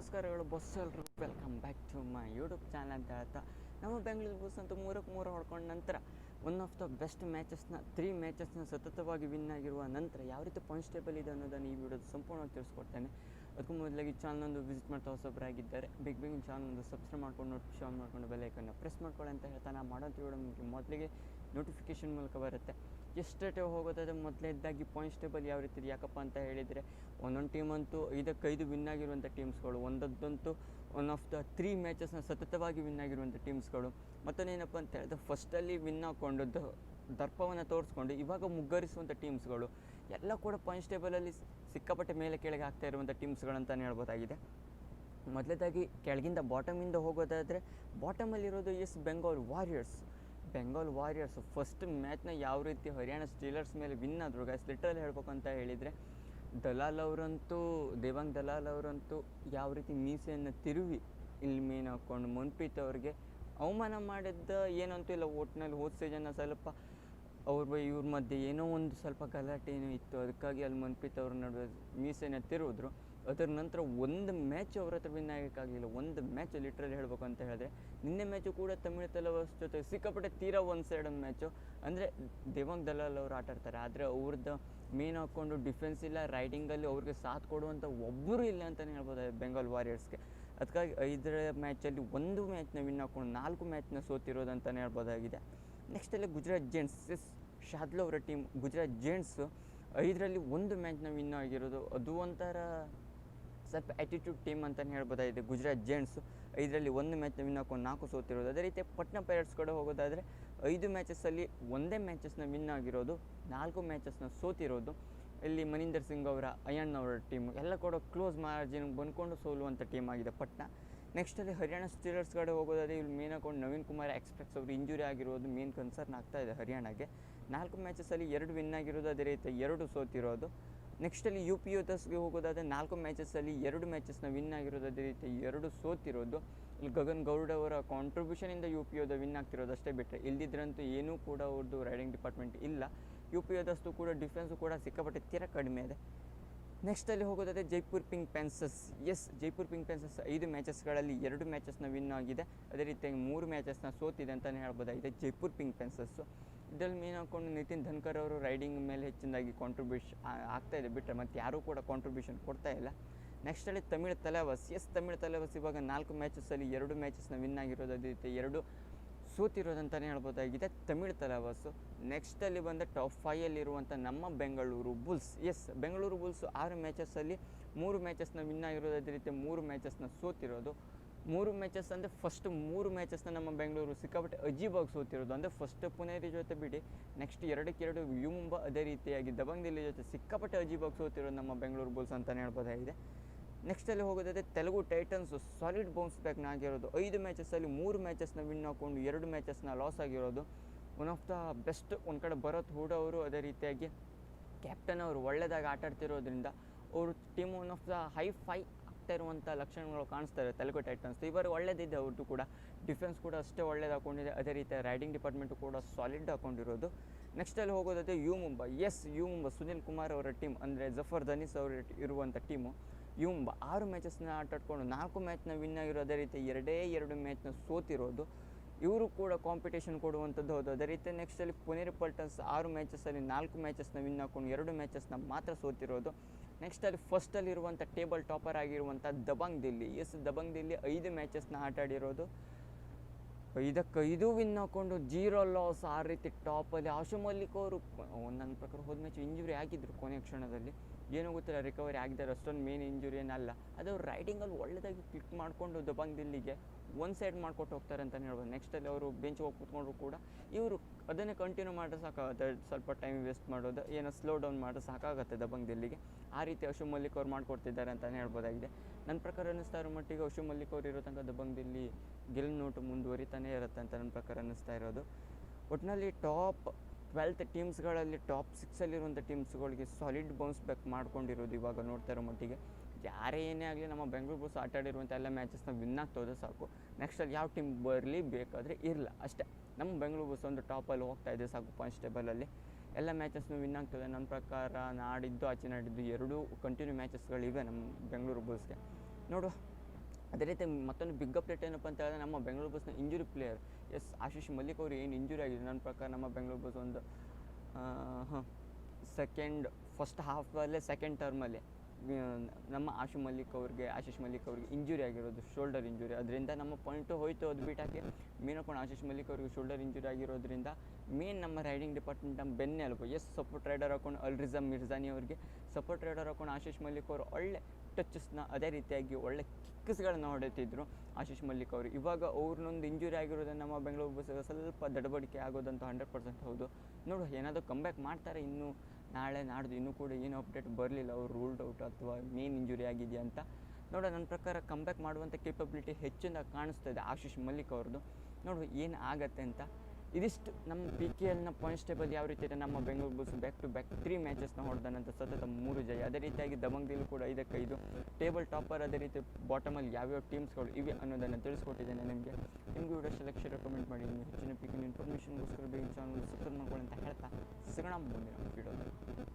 ನಮಸ್ಕಾರಗಳು ಬಸ್ ಎಲ್ರಿಗೂ. Welcome back to my YouTube channel ಅಂತ ಹೇಳ್ತಾ, ನಮ್ಮ ಬೆಂಗಳೂರು ಬಸ್ ಅಂತೂ ಮೂರಕ್ಕೆ ಮೂರು ಹೊಡ್ಕೊಂಡ ನಂತರ ಒನ್ ಆಫ್ ದ ಬೆಸ್ಟ್ ಮ್ಯಾಚಸ್ನ ತ್ರೀ ಮ್ಯಾಚಸ್ನ ಸತತವಾಗಿ ವಿನ್ ಆಗಿರುವ ನಂತರ ಯಾವ ರೀತಿ ಪಾಯಿಂಟ್ಸ್ ಟೇಬಲ್ ಇದೆ ಅನ್ನೋದನ್ನು ಈ ವಿಡಿಯೋದ ಸಂಪೂರ್ಣವಾಗಿ ತಿಳಿಸ್ಕೊಡ್ತೇನೆ. ಅದಕ್ಕೂ ಮೊದಲಾಗಿ ಚಾನಲೊಂದು ವಿಸಿಟ್ ಮಾಡ್ತಾ ಹೊಸೊಬ್ಬರಾಗಿದ್ದಾರೆ ಬಿಗ್ ಬಿಗ್ ಚಾನಲ್ ಒಂದು ಸಬ್ಸ್ಕ್ರೈಬ್ ಮಾಡ್ಕೊಂಡು ನೋಟಿಫಿಕೇಶನ್ ಮಾಡ್ಕೊಂಡು ಬೆಲ್ಲೈಕನ್ನು ಪ್ರೆಸ್ ಮಾಡ್ಕೊಳ್ಳಿ ಅಂತ ಹೇಳ್ತಾ ನಾನು ಮಾಡೋಂಥ ವಿಡಿಯೋ ನಿಮಗೆ ಮೊದಲಿಗೆ ನೋಟಿಫಿಕೇಶನ್ ಮೂಲಕ ಬರುತ್ತೆ. ಎಷ್ಟೇ ಹೋಗೋದಾದ್ರೆ ಮೊದಲನೇದಾಗಿ ಪಾಯಿಂಟ್ಸ್ ಟೇಬಲ್ ಯಾವ ರೀತಿ ಯಾಕಪ್ಪ ಅಂತ ಹೇಳಿದರೆ, ಒಂದೊಂದು ಟೀಮ್ ಅಂತೂ ಐದಕ್ಕೈದು ವಿನ್ ಆಗಿರುವಂಥ ಟೀಮ್ಸ್ಗಳು ಒಂದೊಂದಂತೂ ಒನ್ ಆಫ್ ದ ತ್ರೀ ಮ್ಯಾಚಸ್ನ ಸತತವಾಗಿ ವಿನ್ ಆಗಿರುವಂಥ ಟೀಮ್ಸ್ಗಳು ಮತ್ತೊಂದೇನಪ್ಪ ಅಂತ ಹೇಳಿದ್ರೆ ಫಸ್ಟಲ್ಲಿ ವಿನ್ ಹಾಕ್ಕೊಂಡದ್ದು ದರ್ಪವನ್ನು ತೋರಿಸ್ಕೊಂಡು ಇವಾಗ ಮುಗ್ಗರಿಸುವಂಥ ಟೀಮ್ಸ್ಗಳು ಎಲ್ಲ ಕೂಡ ಪಾಯಿಂಟ್ಸ್ ಟೇಬಲಲ್ಲಿ ಸಿಕ್ಕಾಪಟ್ಟೆ ಮೇಲೆ ಕೆಳಗೆ ಆಗ್ತಾ ಇರುವಂಥ ಟೀಮ್ಸ್ಗಳಂತಲೇ ಹೇಳ್ಬೋದಾಗಿದೆ. ಮೊದಲೇದಾಗಿ ಕೆಳಗಿಂದ ಬಾಟಮಿಂದ ಹೋಗೋದಾದರೆ ಬಾಟಮಲ್ಲಿರೋದು yes Bengal Warriors Bengal Warriors first ಮ್ಯಾಚ್ನ ಯಾವ ರೀತಿ ಹರಿಯಾಣ ಸ್ಟೀಲರ್ಸ್ ಮೇಲೆ ವಿನ್ ಆದರು ಗೈಸ್ ಲಿಟ್ರಲ್ಲಿ ಹೇಳ್ಬೇಕು ಅಂತ ಹೇಳಿದರೆ, ದಲಾಲ್ ಅವರಂತೂ, ದೇವಾಂಗ್ ದಲಾಲ್ ಅವರಂತೂ ಯಾವ ರೀತಿ ಮೀಸೆಯನ್ನು ತಿರುವಿ ಇಲ್ಲಿ ಮೀನು ಹಾಕ್ಕೊಂಡು, ಮನ್ಪ್ರೀತ್ ಅವ್ರಿಗೆ ಅವಮಾನ ಮಾಡಿದ್ದ ಏನಂತೂ ಇಲ್ಲ ಒಟ್ಟಿನಲ್ಲಿ ಹೋದ ಸೀಸನ್ನ ಸ್ವಲ್ಪ ಅವ್ರ ಇವ್ರ ಮಧ್ಯೆ ಏನೋ ಒಂದು ಸ್ವಲ್ಪ ಗಲಾಟೆ ಏನೋ ಇತ್ತು, ಅದಕ್ಕಾಗಿ ಅಲ್ಲಿ ಮನ್ಪ್ರೀತ್ ಅವ್ರ ನಡುವೆ ಮೀಸೆನ ತಿರುವಿದ್ರು. ಅದರ ನಂತರ ಒಂದು ಮ್ಯಾಚ್ ಅವ್ರ ಹತ್ರ ವಿನ್ ಆಗೋಕ್ಕಾಗಲಿಲ್ಲ ಒಂದು ಮ್ಯಾಚ್ ಲಿಟ್ರಲ್ಲಿ ಹೇಳಬೇಕು ಅಂತ ಹೇಳಿದ್ರೆ, ನಿನ್ನೆ ಮ್ಯಾಚು ಕೂಡ ತಮಿಳು ತಲವಾಸ್ ಜೊತೆ ಸಿಕ್ಕಾಪಟ್ಟೆ ತೀರಾ ಒನ್ ಸೈಡ್ ಮ್ಯಾಚು ಅಂದರೆ ದೇವಾಂಗ್ ದಲಾಲ್ ಅವರು ಆಟ ಆಡ್ತಾರೆ, ಆದರೆ ಅವ್ರದ್ದು ಮೇನ್ ಹಾಕ್ಕೊಂಡು ಡಿಫೆನ್ಸ್ ಇಲ್ಲ ರೈಡಿಂಗಲ್ಲಿ ಅವ್ರಿಗೆ ಸಾಥ್ ಕೊಡುವಂಥ ಒಬ್ಬರು ಇಲ್ಲ ಅಂತಲೇ ಹೇಳ್ಬೋದು ಬೆಂಗಾಲ್ ವಾರಿಯರ್ಸ್ಗೆ ಅದಕ್ಕಾಗಿ ಇದರ ಮ್ಯಾಚಲ್ಲಿ ಒಂದು ಮ್ಯಾಚ್ನ ವಿನ್ ಹಾಕ್ಕೊಂಡು ನಾಲ್ಕು ಮ್ಯಾಚ್ನ ಸೋತಿರೋದು ಅಂತಲೇ ಹೇಳ್ಬೋದಾಗಿದೆ. ನೆಕ್ಸ್ಟಲ್ಲಿ ಗುಜರಾತ್ ಜೆಂಟ್ಸ್ ಎಸ್ ಶಾದ್ಲ ಅವರ ಟೀಮ್ ಗುಜರಾತ್ ಜೇಂಟ್ಸು ಐದರಲ್ಲಿ ಒಂದು ಮ್ಯಾಚ್ನ ವಿನ್ ಆಗಿರೋದು, ಅದು ಒಂಥರ ಸ್ವಲ್ಪ ಆ್ಯಟಿಟ್ಯೂಡ್ ಟೀಮ್ ಅಂತಲೇ ಹೇಳ್ಬೋದಾಗಿದೆ. ಗುಜರಾತ್ ಜೆಂಟ್ಸ್ ಇದರಲ್ಲಿ ಒಂದು ಮ್ಯಾಚ್ ವಿನ್ ಹಾಕೊಂಡು ನಾಲ್ಕು ಸೋತಿರೋದು ಅದೇ ರೀತಿ ಪಟ್ನಾ ಪೈರಟ್ಸ್ ಕಡೆ ಹೋಗೋದಾದರೆ ಐದು ಮ್ಯಾಚಸ್ಸಲ್ಲಿ ಒಂದೇ ಮ್ಯಾಚಸ್ನ ವಿನ್ ಆಗಿರೋದು, ನಾಲ್ಕು ಮ್ಯಾಚಸ್ನ ಸೋತಿರೋದು. ಇಲ್ಲಿ ಮನೀಂದರ್ ಸಿಂಗ್ ಅವರ, ಅಯ್ಯಣ್ಣ ಅವರ ಟೀಮ್ ಎಲ್ಲ ಕೂಡ ಕ್ಲೋಸ್ ಮಾರ್ಜಿನ್ ಬಂದ್ಕೊಂಡು ಸೋಲುವಂಥ ಟೀಮ್ ಆಗಿದೆ ಪಟ್ನಾ. ನೆಕ್ಸ್ಟಲ್ಲಿ ಹರಿಯಾಣ ಸ್ಟೀಲರ್ಸ್ ಕಡೆ ಹೋಗೋದಾದ್ರೆ ಇಲ್ಲಿ ಮೇನ್ ಹಾಕೊಂಡು ನವೀನ್ ಕುಮಾರ್ ಎಕ್ಸ್ಪ್ರೆಸ್ ಅವರು ಇಂಜುರಿ ಆಗಿರೋದು ಮೇನ್ ಕನ್ಸರ್ನ್ ಆಗ್ತಾ ಇದೆ ಹರಿಯಾಣಗೆ. ನಾಲ್ಕು ಮ್ಯಾಚಸ್ಸಲ್ಲಿ ಎರಡು ವಿನ್ ಆಗಿರೋದು, ಅದೇ ರೀತಿ ಎರಡು ಸೋತಿರೋದು. ನೆಕ್ಸ್ಟಲ್ಲಿ ಯು ಪಿ ಯೋಧಸ್ಗೆ ಹೋಗೋದಾದರೆ ನಾಲ್ಕು ಮ್ಯಾಚಸ್ಸಲ್ಲಿ ಎರಡು ಮ್ಯಾಚಸ್ನ ವಿನ್ ಆಗಿರೋದು ಅದೇ ರೀತಿ ಎರಡು ಸೋತಿರೋದು. ಇಲ್ಲಿ ಗಗನ್ ಗೌಡ್ ಅವರ ಕಾಂಟ್ರಿಬ್ಯೂಷನಿಂದ ಯು ಪಿ ಯೋದ ವಿನ್ ಆಗ್ತಿರೋದು ಅಷ್ಟೇ ಬಿಟ್ಟರೆ ಇಲ್ದಿದ್ರಂತೂ ಏನೂ ಕೂಡ ಅವ್ರದ್ದು ರೈಡಿಂಗ್ ಡಿಪಾರ್ಟ್ಮೆಂಟ್ ಇಲ್ಲ. ಯು ಪಿ ಯೋದಸ್ತು ಕೂಡ ಡಿಫೆನ್ಸು ಕೂಡ ಸಿಕ್ಕಾಪಟ್ಟೆ ತೀರ ಕಡಿಮೆ ಇದೆ. ನೆಕ್ಸ್ಟಲ್ಲಿ ಹೋಗೋದಾದರೆ Jaipur Pink Panthers yes Jaipur Pink Panthers ಐದು ಮ್ಯಾಚಸ್ಗಳಲ್ಲಿ ಎರಡು ಮ್ಯಾಚಸ್ನ ವಿನ್ ಆಗಿದೆ. ಅದೇ ರೀತಿಯಾಗಿ ಮೂರು ಮ್ಯಾಚಸ್ನ ಸೋತಿದೆ ಅಂತಲೇ ಹೇಳ್ಬೋದಾಗಿದೆ ಜೈಪುರ್ ಪಿಂಕ್ ಪೆನ್ಸಸ್ಸು ಇದರಲ್ಲಿ ಮೇನ್ ಹಾಕೊಂಡು ನಿತಿನ್ ಧನ್ಕರ್ ಅವರು ರೈಡಿಂಗ್ ಮೇಲೆ ಹೆಚ್ಚಿನದಾಗಿ ಕಾಂಟ್ರಿಬ್ಯೂಷನ್ ಆಗ್ತಾ ಇದೆ. ಬಿಟ್ಟರೆ ಮತ್ತು ಯಾರೂ ಕೂಡ ಕಾಂಟ್ರಿಬ್ಯೂಷನ್ ಕೊಡ್ತಾ ಇಲ್ಲ. ನೆಕ್ಸ್ಟಲ್ಲಿ ತಮಿಳ್ ತಲೆವಾಸ್. ಎಸ್ ತಮಿಳ್ ತಲೆವಾಸ್ ಇವಾಗ ನಾಲ್ಕು ಮ್ಯಾಚಸ್ಸಲ್ಲಿ ಎರಡು ಮ್ಯಾಚಸ್ನ ವಿನ್ ಆಗಿರೋದು ಅದೇ ರೀತಿ. ಎರಡು ಸೋತಿರೋದಂತಲೇ ಹೇಳ್ಬೋದಾಗಿದೆ. ತಮಿಳ್ ತಲೆವಾಸು. ನೆಕ್ಸ್ಟಲ್ಲಿ ಬಂದ ಟಾಪ್ ಫೈಯಲ್ಲಿರುವಂಥ ನಮ್ಮ Bengaluru Bulls yes Bengaluru Bulls ಆರು ಮ್ಯಾಚಸ್ಸಲ್ಲಿ ಮೂರು ಮ್ಯಾಚಸ್ನ ವಿನ್ ಆಗಿರೋದು ಅದೇ ರೀತಿ ಮೂರು ಮ್ಯಾಚಸ್ನ ಸೋತಿರೋದು. ಮೂರು ಮ್ಯಾಚಸ್ ಅಂದರೆ ಫಸ್ಟ್ ಮೂರು ಮ್ಯಾಚಸ್ನ ನಮ್ಮ ಬೆಂಗಳೂರು ಸಿಕ್ಕಾಪಟ್ಟೆ ಅಜೀಬಾಗಿ ಸೋತಿರೋದು. ಅಂದರೆ ಫಸ್ಟ್ ಪುನೇರಿ ಜೊತೆ ಬಿಡಿ ನೆಕ್ಸ್ಟ್ ಎರಡಕ್ಕೆ ಎರಡು ಯು ಮುಂಬ ಅದೇ ರೀತಿಯಾಗಿ ದಬಂಗ್ ದಿಲ್ಲಿ ಜೊತೆ ಸಿಕ್ಕಾಪಟ್ಟೆ ಅಜೀಬಾಗಿ ಸೋತಿರೋದು ನಮ್ಮ ಬೆಂಗಳೂರು ಬುಲ್ಸ್ ಅಂತಲೇ ಹೇಳ್ಬೋದಾಗಿದೆ ನೆಕ್ಸ್ಟಲ್ಲಿ ಹೋಗೋದಾದ್ರೆ ತೆಲುಗು ಟೈಟನ್ಸು ಸಾಲಿಡ್ ಬೌನ್ಸ್ ಬ್ಯಾಕ್ನ ಆಗಿರೋದು. ಐದು ಮ್ಯಾಚಸ್ಸಲ್ಲಿ ಮೂರು ಮ್ಯಾಚಸ್ನ ವಿನ್ ಹಾಕ್ಕೊಂಡು ಎರಡು ಮ್ಯಾಚಸ್ನ ಲಾಸ್ ಆಗಿರೋದು. ಒನ್ ಆಫ್ ದ ಬೆಸ್ಟ್ ಒಂದು ಕಡೆ ಭರತ್ ಹೂಡ ಅವರು ಅದೇ ರೀತಿಯಾಗಿ ಕ್ಯಾಪ್ಟನ್ ಅವರು ಒಳ್ಳೆಯದಾಗಿ ಆಟಾಡ್ತಿರೋದ್ರಿಂದ, ಅವರು team one of the hi fi ಆಗ್ತಾ ಇರುವಂಥ ಲಕ್ಷಣಗಳು ಕಾಣಿಸ್ತಾರೆ ತೆಲುಗು ಟೈಟನ್ಸ್ ಇವರು ಒಳ್ಳೆದಿದೆ ಅವ್ರದ್ದು ಕೂಡ. ಡಿಫೆನ್ಸ್ ಕೂಡ ಅಷ್ಟೇ ಒಳ್ಳೇದು ಹಾಕೊಂಡಿದೆ. ಅದೇ ರೀತಿ ರೈಡಿಂಗ್ ಡಿಪಾರ್ಟ್ಮೆಂಟು ಕೂಡ ಸಾಲಿಡ್ ಹಾಕೊಂಡಿರೋದು. ನೆಕ್ಸ್ಟಲ್ಲಿ ಹೋಗೋದಾದ್ರೆ U Mumbai. Yes U Mumbai. Sunil Kumar ಅವರ ಟೀಮ್ ಅಂದರೆ ಜಫರ್ ದನೀಸ್ ಅವರ ಇರುವಂಥ ಟೀಮು ಯು ಮುಂಬೈ. ಆರು ಮ್ಯಾಚಸ್ನ ಆಟಾಡ್ಕೊಂಡು ನಾಲ್ಕು ಮ್ಯಾಚ್ನ ವಿನ್ ಆಗಿರೋ ಅದೇ ರೀತಿ ಎರಡೇ ಎರಡು ಮ್ಯಾಚ್ನ ಸೋತಿರೋದು. ಇವರು ಕೂಡ ಕಾಂಪಿಟೇಷನ್ ಕೊಡುವಂಥದ್ದು ಹೌದು. ಅದೇ ರೀತಿ ನೆಕ್ಸ್ಟಲ್ಲಿ ಪುನೇರಿ ಪಲ್ಟನ್ಸ್ ಆರು ಮ್ಯಾಚಸ್ಸಲ್ಲಿ ನಾಲ್ಕು ಮ್ಯಾಚಸ್ನ ವಿನ್ ಹಾಕೊಂಡು ಎರಡು ಮ್ಯಾಚಸ್ನ ಮಾತ್ರ ಸೋತಿರೋದು. ನೆಕ್ಸ್ಟಲ್ಲಿ ಫಸ್ಟಲ್ಲಿರುವಂಥ ಟೇಬಲ್ ಟಾಪರ್ ಆಗಿರುವಂಥ ದಬಂಗ್ ದಿಲ್ಲಿ. ಎಸ್ ದಬಂಗ್ ದಿಲ್ಲಿ ಐದು ಮ್ಯಾಚಸ್ನ ಆಟಾಡಿರೋದು ಐದಕ್ಕೈದು ವಿನ್ ಹಾಕೊಂಡು ಜೀರೋ ಲಾಸ್ ಆ ರೀತಿ ಟಾಪಲ್ಲಿ ಆಶು ಮಲ್ಲಿಕ್ ಅವರು ನನ್ನ ಪ್ರಕಾರ ಹೋದ ಮ್ಯಾಚ್ ಇಂಜುರಿ ಆಗಿದ್ದರು ಕೊನೆ ಕ್ಷಣದಲ್ಲಿ. ಏನೋ ಗೊತ್ತಿಲ್ಲ ರಿಕವರಿ ಆಗಿದ್ದಾರೆ ಅಷ್ಟೊಂದು ಮೇನ್ ಇಂಜುರಿ ಏನಲ್ಲ. ಅದು ರೈಡಿಂಗಲ್ಲಿ ಒಳ್ಳೆದಾಗಿ ಕ್ಲಿಕ್ ಮಾಡಿಕೊಂಡು ದಬಂಗ್ ದಿಲ್ಲಿಗೆ ಒನ್ ಸೈಡ್ ಮಾಡ್ಕೊಟ್ಟು ಹೋಗ್ತಾರೆ ಅಂತಲೇ ಹೇಳ್ಬೋದು. ನೆಕ್ಸ್ಟಲ್ಲಿ ಅವರು ಬೆಂಚ್ ಹೋಗಿ ಕೂತ್ಕೊಂಡ್ರು ಕೂಡ ಇವರು ಅದನ್ನೇ ಕಂಟಿನ್ಯೂ ಮಾಡಿದ್ರೆ ಸಾಕಾಗುತ್ತೆ ಸ್ವಲ್ಪ ಟೈಮ್ ವೇಸ್ಟ್ ಮಾಡೋದು, ಏನೋ ಸ್ಲೋ ಡೌನ್ ಮಾಡಿದ್ರೆ ಸಾಕಾಗುತ್ತೆ ದಬಂಗ್ ದಿಲ್ಲಿಗೆ ಆ ರೀತಿ ಅಶು ಮಲ್ಲಿಕ್ ಅವ್ರು ಮಾಡಿಕೊಡ್ತಿದ್ದಾರೆ ಅಂತಲೇ ಹೇಳ್ಬೋದಾಗಿದೆ. ನನ್ನ ಪ್ರಕಾರ ಅನ್ನಿಸ್ತಾ ಇರೋ ಮಟ್ಟಿಗೆ ಅಶು ಮಲ್ಲಿಕ್ ಅವ್ರು ಇರೋ ತನಕ ದಬಂಗ್ ದಿಲ್ಲಿ ಗೆಲ್ ನೋಟು ಮುಂದುವರಿತಾನೇ ಇರುತ್ತೆ ಅಂತ ನನ್ನ ಪ್ರಕಾರ ಅನ್ನಿಸ್ತಾ ಇರೋದು. ಒಟ್ಟಿನಲ್ಲಿ ಟಾಪ್ ಟ್ವೆಲ್ತ್ ಟೀಮ್ಸ್ಗಳಲ್ಲಿ ಟಾಪ್ ಸಿಕ್ಸಲ್ಲಿರುವಂಥ ಟೀಮ್ಸ್ಗಳಿಗೆ ಸಾಲಿಡ್ ಬೌನ್ಸ್ ಬ್ಯಾಕ್ ಮಾಡ್ಕೊಂಡಿರೋದು ಇವಾಗ ನೋಡ್ತಾ ಇರೋ ಮಟ್ಟಿಗೆ. ಯಾರೇ ಏನೇ ಆಗಲಿ ನಮ್ಮ ಬೆಂಗಳೂರು ಬಸ್ ಆಟಾಡಿರುವಂಥ ಎಲ್ಲ ಮ್ಯಾಚಸ್ನ ವಿನ್ ಆಗ್ತೋದ್ರೆ ಸಾಕು. ನೆಕ್ಸ್ಟಲ್ಲಿ ಯಾವ ಟೀಮ್ ಬರಲಿ ಬೇಕಾದರೆ ಇರಲ್ಲ ಅಷ್ಟೇ. ನಮ್ಮ ಬೆಂಗಳೂರು ಬಸ್ ಒಂದು ಟಾಪಲ್ಲಿ ಹೋಗ್ತಾ ಇದೆ ಸಾಕು ಕಾನ್ಸ್ಟೇಬಲಲ್ಲಿ ಟೇಬಲಲ್ಲಿ ಎಲ್ಲ ಮ್ಯಾಚಸ್ನು ವಿನ್ ಆಗ್ತದೆ. ನನ್ನ ಪ್ರಕಾರ ನಾಡಿದ್ದು, ಆಚೆ ನಾಡಿದ್ದು ಎರಡೂ ಕಂಟಿನ್ಯೂ ಮ್ಯಾಚಸ್ಗಳಿವೆ ನಮ್ಮ ಬೆಂಗಳೂರು ಬುಲ್ಸ್ಗೆ ನೋಡುವ. ಅದೇ ರೀತಿ ಮತ್ತೊಂದು ಬಿಗ್ ಅಪ್ಡೇಟ್ ಏನಪ್ಪ ಅಂತ ಹೇಳಿದ್ರೆ ನಮ್ಮ ಬೆಂಗಳೂರು ಬಸ್ನ injury player yes Ashish Malik ಅವರು ಏನು ಇಂಜುರಿ ಆಗಿದೆ ನನ್ನ ಪ್ರಕಾರ ನಮ್ಮ ಬೆಂಗಳೂರು ಬಸ್ ಒಂದು ಸೆಕೆಂಡ್ ಫಸ್ಟ್ ಹಾಫಲ್ಲೇ ಸೆಕೆಂಡ್ ಟರ್ಮಲ್ಲಿ ನಮ್ಮ ಆಶು ಮಲ್ಲಿಕ್ ಅವ್ರಿಗೆ, ಆಶೀಶ್ ಮಲ್ಲಿಕ್ ಅವ್ರಿಗೆ ಇಂಜುರಿ ಆಗಿರೋದು ಶೋಲ್ಡರ್ ಇಂಜುರಿ ಅದರಿಂದ ನಮ್ಮ ಪಾಯಿಂಟು ಹೋಯ್ತು ಅದು ಬಿಟ್ಟಾಕಿ ಹಾಕೊಂಡು ಆಶೀಶ್ ಮಲ್ಲಿಕ್ ಅವ್ರಿಗೆ ಶೋಲ್ಡರ್ ಇಂಜುರಿ ಆಗಿರೋದ್ರಿಂದ ಮೇನ್ ನಮ್ಮ ರೈಡಿಂಗ್ ಡಿಪಾರ್ಟ್ಮೆಂಟ್ ನಮ್ಮ ಬೆನ್ನೆ ಎಸ್ ಸಪೋರ್ಟ್ ರೈಡರ್ ಹಾಕೊಂಡು ಅಲ್ರಿಝಮ್ ಮಿರ್ಜಾನಿ ಅವ್ರಿಗೆ ಸಪೋರ್ಟ್ ರೈಡರ್ ಹಾಕೊಂಡು ಆಶೀಶ್ ಮಲ್ಲಿಕ್ ಅವರು ಒಳ್ಳೆ ಟಚಸ್ನ ಅದೇ ರೀತಿಯಾಗಿ ಒಳ್ಳೆ ಕಿಕ್ಸ್ಗಳನ್ನು ಹೊಡೆತಿದ್ರು. ಆಶೀಶ್ ಮಲ್ಲಿಕ್ ಅವರು. ಇವಾಗ ಅವ್ರನ್ನೊಂದು ಇಂಜುರಿ ಆಗಿರೋದನ್ನ ನಮ್ಮ ಬೆಂಗಳೂರು ಬಸ್ ಸ್ವಲ್ಪ ದಡಬಡಿಕೆ ಆಗೋದಂತ ಹಂಡ್ರೆಡ್ ಪರ್ಸೆಂಟ್ ಹೌದು. ನೋಡು, ಏನಾದರೂ ಕಮ್ಬ್ಯಾಕ್ ಮಾಡ್ತಾರೆ ಇನ್ನೂ ನಾಳೆ, ನಾಡ್ದು ಇನ್ನೂ ಕೂಡ ಏನು ಅಪ್ಡೇಟ್ ಬರಲಿಲ್ಲ. ಅವ್ರು ರೂಲ್ಡ್ ಔಟ್ ಅಥವಾ ಮೇನ್ ಇಂಜುರಿ ಆಗಿದೆಯಾ ಅಂತ. ನೋಡೋ, ನನ್ನ ಪ್ರಕಾರ ಕಮ್ಬ್ಯಾಕ್ ಮಾಡುವಂಥ ಕೇಪಬಿಲಿಟಿ ಹೆಚ್ಚಿನ ಕಾಣಿಸ್ತದೆ ಆಶೀಶ್ ಮಲ್ಲಿಕ್ ಅವ್ರದ್ದು. ನೋಡು, ಏನು ಆಗತ್ತೆ ಅಂತ. ಇದಿಷ್ಟು ನಮ್ಮ ಪಿ ಕೆ ಎಲ್ನ ಪಾಯಿಂಟ್ಸ್ ಟೇಬಲ್ ಯಾವ ರೀತಿ ಇದೆ? ನಮ್ಮ Bengaluru Bulls back to back three ಮ್ಯಾಚಸ್ನ ಹೊಡೆದನಂತ ಸತತ ಮೂರು ಜಯ. ಅದೇ ರೀತಿಯಾಗಿ ದಬಂಗ್ದಿಲ್ ಕೂಡ ಐದಕ್ಕೆ ಐದು ಟೇಬಲ್ ಟಾಪರ್ ಅದೇ ರೀತಿ ಬಾಟಮಲ್ಲಿ ಯಾವ್ಯಾವ ಟೀಮ್ಸ್ಗಳು ಇವೆ ಅನ್ನೋದನ್ನು ತಿಳಿಸ್ಕೊಟ್ಟಿದ್ದೇನೆ ನಿಮಗೆ. ನಿಮಗೂ ವಿಡಿಯೋ ಲಕ್ಷ ರೆಕಮೆಂಡ್ ಮಾಡಿ. ನೀವು ಹೆಚ್ಚಿನ ಪಿಕಿನ ಇನ್ಫಾರ್ಮೇಷನ್ಗೋಸ್ಕರ ಬೇಗ ಚಾನಲ್ ಸಬ್ಸ್ಕ್ರೈಬ್ ಮಾಡ್ಕೊಳ್ಳಿ ಅಂತ ಹೇಳ್ತಾ. ಸಿಗೋಣ ಮುಂದಿನ ವಿಡಿಯೋದಲ್ಲಿ